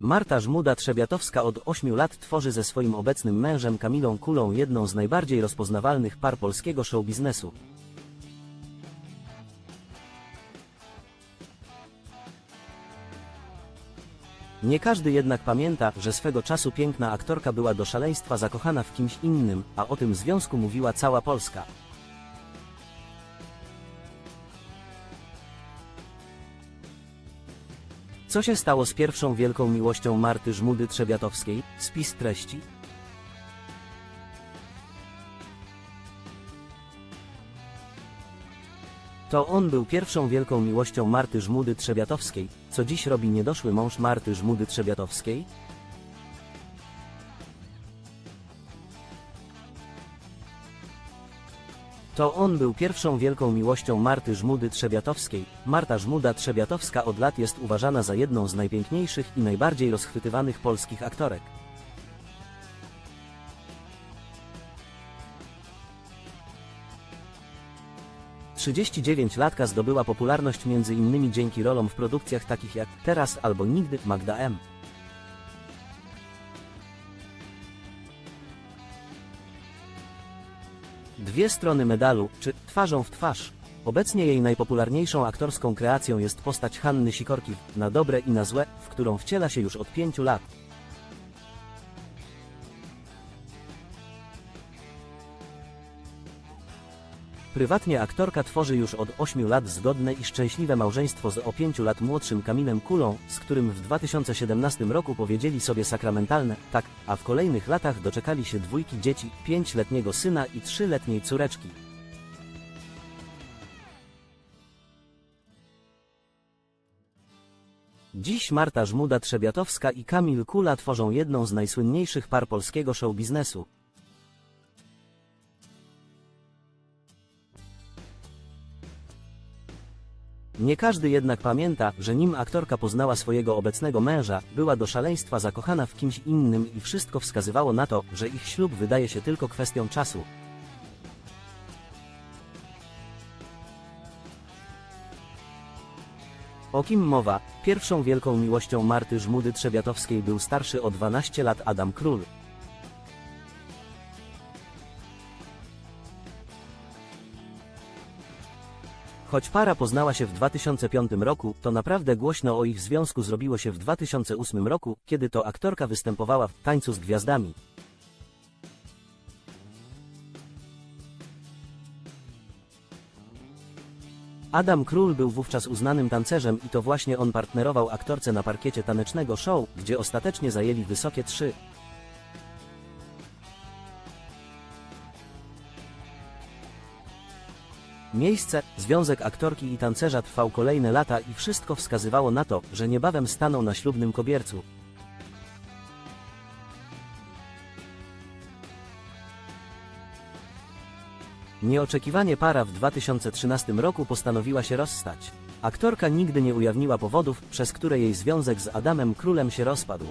Marta Żmuda-Trzebiatowska od 8 lat tworzy ze swoim obecnym mężem Kamilą Kulą jedną z najbardziej rozpoznawalnych par polskiego showbiznesu. Nie każdy jednak pamięta, że swego czasu piękna aktorka była do szaleństwa zakochana w kimś innym, a o tym związku mówiła cała Polska. Co się stało z pierwszą wielką miłością Marty Żmudy Trzebiatowskiej? Spis treści. To on był pierwszą wielką miłością Marty Żmudy Trzebiatowskiej, co dziś robi niedoszły mąż Marty Żmudy Trzebiatowskiej? To on był pierwszą wielką miłością Marty Żmudy Trzebiatowskiej. Marta Żmuda Trzebiatowska od lat jest uważana za jedną z najpiękniejszych i najbardziej rozchwytywanych polskich aktorek. Trzydzieści dziewięć latka zdobyła popularność między innymi dzięki rolom w produkcjach takich jak Teraz albo Nigdy Magda M. Dwie strony medalu, czy twarzą w twarz. Obecnie jej najpopularniejszą aktorską kreacją jest postać Hanny Sikorki na dobre i na złe, w którą wciela się już od pięciu lat. Prywatnie aktorka tworzy już od 8 lat zgodne i szczęśliwe małżeństwo z o 5 lat młodszym Kamilem Kulą, z którym w 2017 roku powiedzieli sobie sakramentalne tak, a w kolejnych latach doczekali się dwójki dzieci, 5-letniego syna i 3-letniej córeczki. Dziś Marta Żmuda-Trzebiatowska i Kamil Kula tworzą jedną z najsłynniejszych par polskiego showbiznesu. Nie każdy jednak pamięta, że nim aktorka poznała swojego obecnego męża, była do szaleństwa zakochana w kimś innym i wszystko wskazywało na to, że ich ślub wydaje się tylko kwestią czasu. O kim mowa? Pierwszą wielką miłością Marty Żmudy Trzebiatowskiej był starszy o 12 lat Adam Król. Choć para poznała się w 2005 roku, to naprawdę głośno o ich związku zrobiło się w 2008 roku, kiedy to aktorka występowała w Tańcu z Gwiazdami. Adam Król był wówczas uznanym tancerzem i to właśnie on partnerował aktorce na parkiecie tanecznego show, gdzie ostatecznie zajęli wysokie trzy. Miejsce, związek aktorki i tancerza trwał kolejne lata i wszystko wskazywało na to, że niebawem staną na ślubnym kobiercu. Nieoczekiwanie para w 2013 roku postanowiła się rozstać. Aktorka nigdy nie ujawniła powodów, przez które jej związek z Adamem Królem się rozpadł.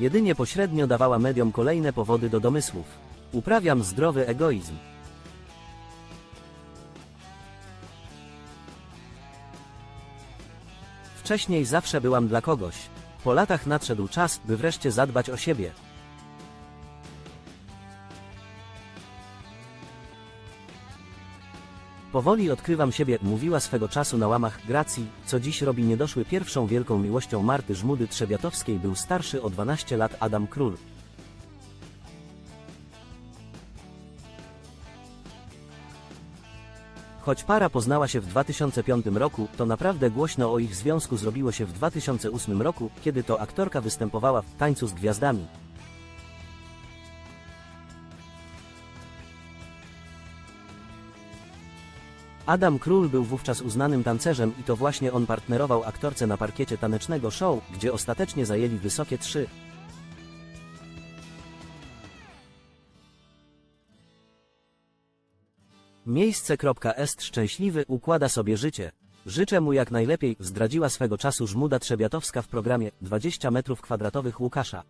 Jedynie pośrednio dawała mediom kolejne powody do domysłów. Uprawiam zdrowy egoizm. Wcześniej zawsze byłam dla kogoś. Po latach nadszedł czas, by wreszcie zadbać o siebie. Powoli odkrywam siebie, mówiła swego czasu na łamach Gracji, co dziś robi niedoszły pierwszą wielką miłością Marty Żmudy Trzebiatowskiej był starszy o 12 lat Adam Król. Choć para poznała się w 2005 roku, to naprawdę głośno o ich związku zrobiło się w 2008 roku, kiedy to aktorka występowała w Tańcu z Gwiazdami. Adam Król był wówczas uznanym tancerzem i to właśnie on partnerował aktorce na parkiecie tanecznego show, gdzie ostatecznie zajęli wysokie trzy. Miejsce.est szczęśliwy układa sobie życie. Życzę mu jak najlepiej, zdradziła swego czasu Żmuda Trzebiatowska w programie 20 metrów kwadratowych Łukasza.